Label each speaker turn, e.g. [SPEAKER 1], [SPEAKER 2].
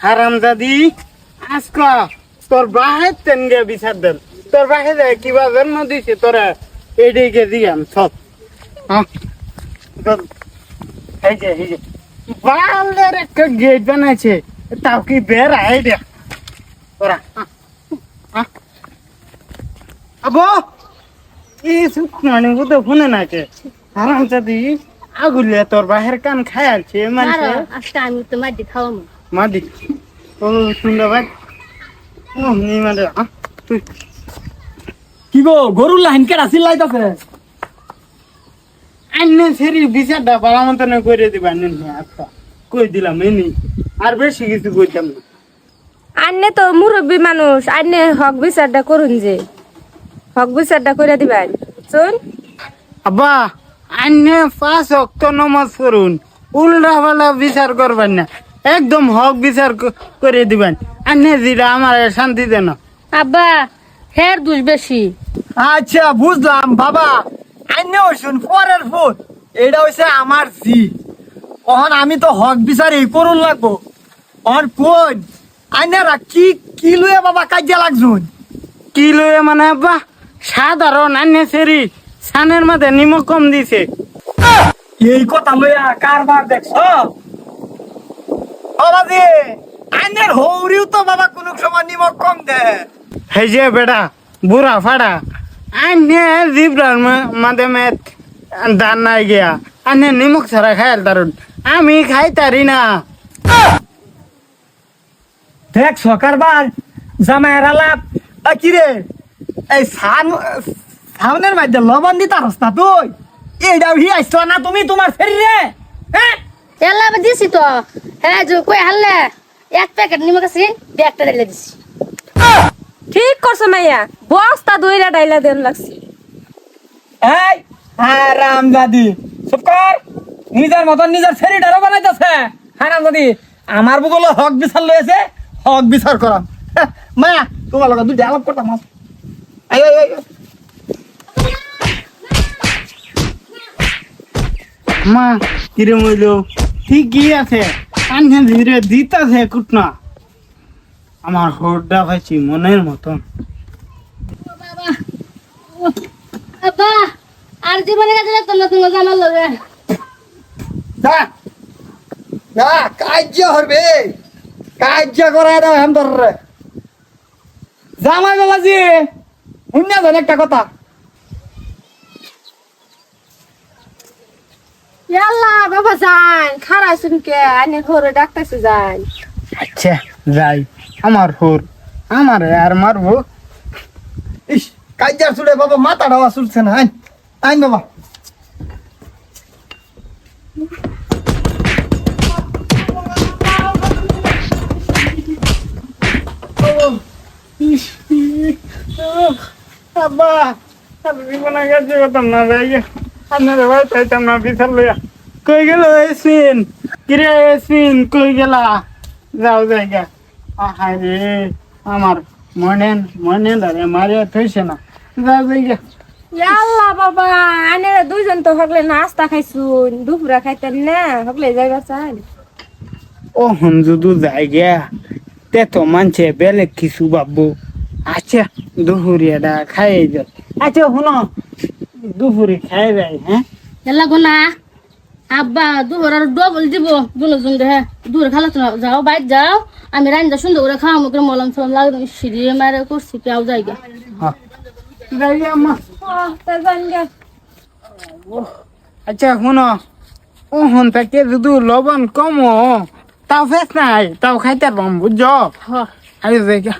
[SPEAKER 1] হারাম দাদি আজকা তোর বাহে তেনগে বিচার দেন। তোর বাহে যায় কিবা জন্ম দিছে তোরা এদিকে দিয়াম সব তোর এই যে এই যে। বালের একটা গেট বানাইছে তাও কি বের আইডিয়া তোরা। হ্যাঁ, হ্যাঁ। আবো এই সুখমানি তো ফোনে নাকে হারাম দাদি আগুলে তোর বাহের কান খায় আছে মানে
[SPEAKER 2] আমি তো মাটি
[SPEAKER 1] ও সুন্দর ভাই? ও নি আহ, তুই।
[SPEAKER 3] কি গো গরুর লাইন কেডা চিল্লাইতাছে?
[SPEAKER 1] আন্নে সেরি বিচারটা পালা মতন করে দিবা আন্নে আচ্ছা। কই দিলাম এনি। আর বেশি কিছু কইতাম না।
[SPEAKER 4] আন্নে তো মুরব্বী মানুষ আন্নে হক বিচারটা করুন যে। হক বিচারটা করে দিবেন। শুন
[SPEAKER 1] আব্বা আন্নে পাঁচ অক্ত নমাজ করুন উল্টা পাল্টা বিচার করবেন না। একদম হক বিচার ক- করে দিবেন। আন্নে দিলা আমার শান্তি দেন
[SPEAKER 2] আব্বা হের দুষ বেশি।
[SPEAKER 3] আচ্ছা বুঝলাম বাবা। আইনে শুন পরের ফুট এটা হইছে আমার জি। অহন আমি তো হক বিচারি করুন লাগবো। অহন কোন? আইনারা কি কি লুয়ে বাবা কাজিয়া লাগছুন?
[SPEAKER 1] কি লয়ে মানে আব্বা? সাধারণ আন্নে সেরি সানের মাঝে নিমক কম দিছে।
[SPEAKER 3] এই কথা লইয়া কারবার দেখছ? ও বাজি আইনের হৌরিও তো বাবা কোনো সময় নিমক কম দে।
[SPEAKER 1] এই যে বেটা বুড়া ফাড়া আন্নে জিব্রার মাধ্যমে দান নাই গিয়া। আন্নে নিমক ছাড়া খায়াল তারুন আমি খাই তারি না।
[SPEAKER 3] দেখ সকারবার জামাইয়ের আলাপ। কি রে? এই সান সাউনের মধ্যে লবণ দিতা রস্তা তুই? এইটা হি আইসো না তুমি তোমার ফেরি রে হ্যাঁ?
[SPEAKER 2] এলা দিছি তো। হ্যাঁ যে কই হারলে? এক প্যাকেট নিমক আছে ব্যাগটা দিলে দিছি।
[SPEAKER 4] ঠিক করছ মাইয়া বস্তা দইরা ডাইলা দেন লাগছি।
[SPEAKER 3] এই হারাম দাদি চুপ কর। নিজের মতন নিজের ফেরিটারও বানাইতেছে। হারাম দাদি আমার বুকলো হক বিচার লয়েছে হক বিচার করাম। মায়া তোমার লগে দুই আলাপ করতাম আই আই আই
[SPEAKER 1] মা কিরে মইল? ঠিকই আছে। আন্নে ধীরে দিতাছে কুটনা। আমার হোড্ডা ভাইছি মনের মতন।
[SPEAKER 2] আব্বা আর জীবনে কাজে লাগতো না তুমি জানার লগে?
[SPEAKER 3] যা যা কার্য হবে। কার্য করাই দাও হেম ধর। রে জামাই বাবাজি শুনিয়া জান একটা কথা?
[SPEAKER 4] ইয়াল্লা বাবা যান খারাপ শুনকে আনে ঘরে ডাকতেছে যান।
[SPEAKER 1] আচ্ছা যাই। আমার হোর আমার আর মারবো।
[SPEAKER 3] ইস কাজ্জার চুলে বাবা মাথা ডাওয়া চুলছে না আইন আইন বাবা।
[SPEAKER 1] আব্বা আর জীবনে কাছে করতাম না যাই আপনার ভাই চাইতাম না বিচার লইয়া। কই গেল এসিন কিরে এসিন কই গেলা? যাও জায়গা। আহাই রে আমার মনে মনে ধরে মারিয়া থইছে না। যাও জায়গা।
[SPEAKER 4] ইয়াল্লা বাবা আনে দুইজন তো হকলে নাস্তা খাইছুন দুপুরা খাইতেন না হকলে যাইবা চান।
[SPEAKER 1] ও হুমজুদু জায়গা তে তো মানছে বেলেগ কিছু বাবু। আচ্ছা দুপুরিয়াটা খাই যাও আচ্ছা শুনো দুপুরি খাই যায় হ্যাঁ?
[SPEAKER 2] এলা গোনা আব্বা দুপুর আর ডবল দিব। দুজন রে দূরে খালা তো যাও বাইর যাও। আমি রান্না সুন্দর করে খাওয়া মুখে মলম সলম লাগবে সিঁড়ি মারে করছি কেউ
[SPEAKER 1] হ্যাঁ। যাইগা মা আচ্ছা শুনো। ও হন থেকে যদি লবণ কম তাও ফেস নাই তাও খাইতে পারবাম বুঝছ?
[SPEAKER 2] হ্যাঁ।
[SPEAKER 1] আরে জায়গা